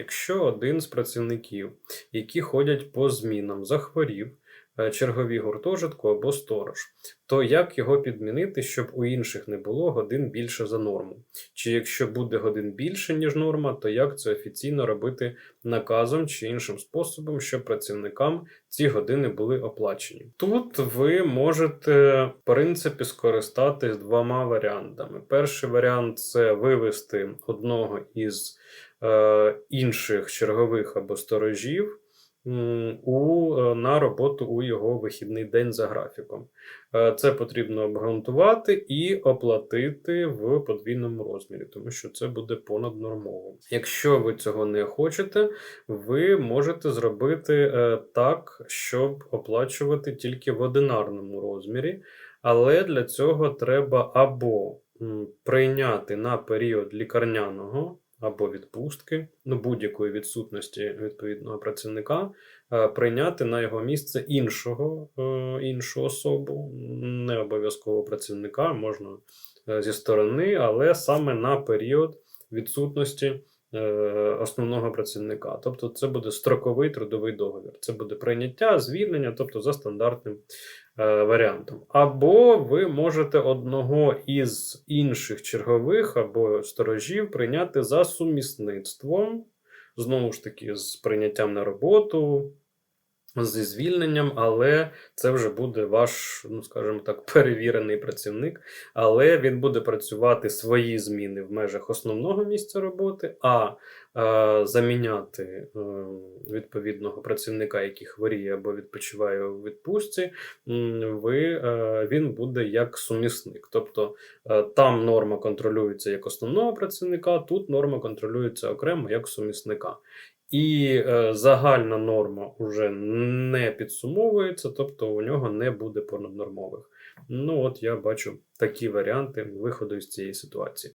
Якщо один з працівників, які ходять по змінам, захворів, чергові гуртожитку або сторож, то як його підмінити, щоб у інших не було годин більше за норму? Чи якщо буде годин більше, ніж норма, то як це офіційно робити наказом чи іншим способом, щоб працівникам ці години були оплачені? Тут ви можете, в принципі, скористатись двома варіантами. Перший варіант це вивести одного із е, інших чергових або сторожів у, е, на роботу у його вихідний день за графіком. Е, Це потрібно обґрунтувати і оплатити в подвійному розмірі, тому що це буде понаднормово. Якщо ви цього не хочете, ви можете зробити е, так, щоб оплачувати тільки в одинарному розмірі, але для цього треба або прийняти на період лікарняного або відпустки, ну будь-якої відсутності відповідного працівника, е, прийняти на його місце іншого, е, іншу особу, не обов'язково працівника, можна е, зі сторони, але саме на період відсутності основного працівника. Тобто це буде строковий трудовий договір. Це буде прийняття, звільнення, тобто за стандартним варіантом. Або ви можете одного із інших чергових або сторожів прийняти за сумісництвом, знову ж таки, з прийняттям на роботу. Зі звільненням, але це вже буде ваш, ну скажімо так, перевірений працівник, але він буде працювати свої зміни в межах основного місця роботи, а е, заміняти е, відповідного працівника, який хворіє або відпочиває у відпустці, ви, е, він буде як сумісник. Тобто е, там норма контролюється як основного працівника, тут норма контролюється окремо як сумісника. І е, загальна норма вже не підсумовується, тобто у нього не буде понаднормових. Ну, от я бачу такі варіанти виходу з цієї ситуації.